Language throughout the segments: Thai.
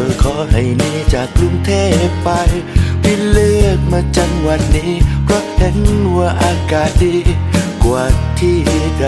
ก็ขอให้หนีจากกรุงเทพไปพี่เลือกมาจังหวัดนี้เพราะเห็นว่าอากาศดีกว่าที่ใด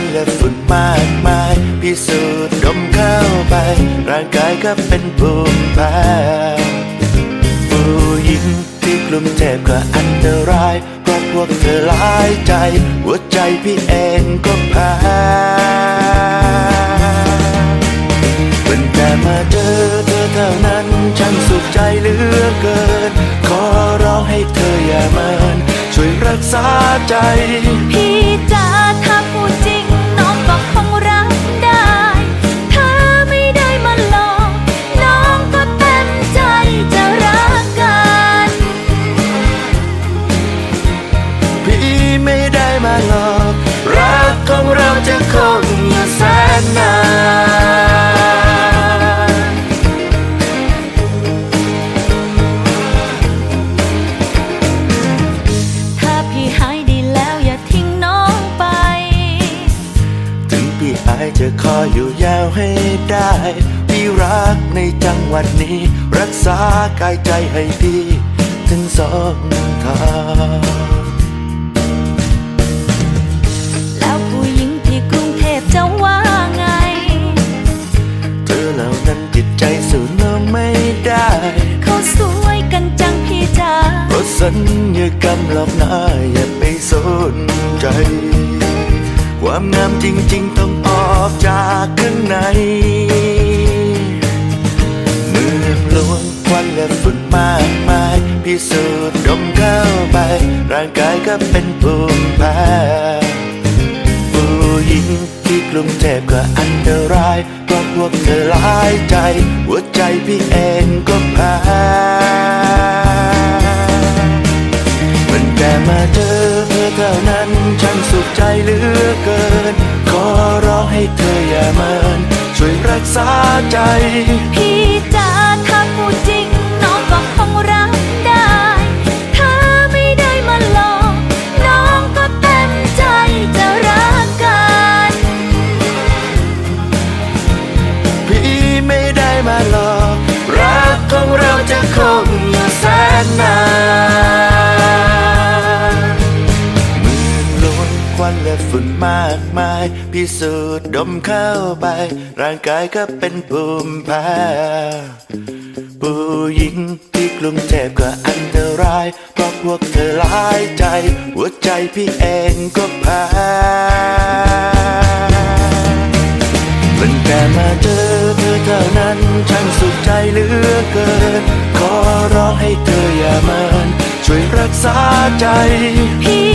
วงควันและฝุ่นมากมาย พิสูจน์ดมเข้าไป ร่างกายก็เป็นภูมิแพ้ผู้หญิงที่กลุ่มเทพก็อันตรายเพราะพวกเธอหลายใจ หัวใจพี่เองก็แพ้เป็นแต่มาเจอเธอเท่านั้นฉันสุขใจเหลือเกิน ขอร้องให้เธออย่าเมินช่วยรักษาใจ จะขออยู่ยาวให้ได้พี่รักในจังหวัดนี้ รักษากายใจให้พี่ถึงสองทางแล้วผู้หญิงที่กรุงเทพจะว่าไง เธอเหล่านั้นจิตใจสู้น้องไม่ได้ เขาสวยกันจังพี่จ๋าเพราะสัญญากรรมหลอกหน้า ความงามจริง ๆ ต้องออกจากข้างใน เมืองหลวงควันและฝุ่นมากมาย พิสูจน์ดมเข้าไป ร่างกายก็เป็นภูมิแพ้ผู้หญิงที่กลุ่มเทพก็อันตรายเพราะพวกเธอหลายใจ หัวใจพี่เองก็แพ้มันแต่มาเจอเธอเท่านั้น ใจเหลือเกิน ขอร้องให้เธออย่าเมินช่วยรักษาใจพี่ ฝุ่นมากมาย พิสูจน์ดมเข้าไป ร่างกายก็เป็นภูมิแพ้ผู้หญิงที่กรุงเทพก็อันตราย เพราะพวกเธอหลายใจ หัวใจพี่เองก็แพ้มันแค่มาเจอเธอเท่านั้นฉันสุขใจเหลือเกิน ขอร้องให้เธออย่าเมินช่วยรักษาใจพี่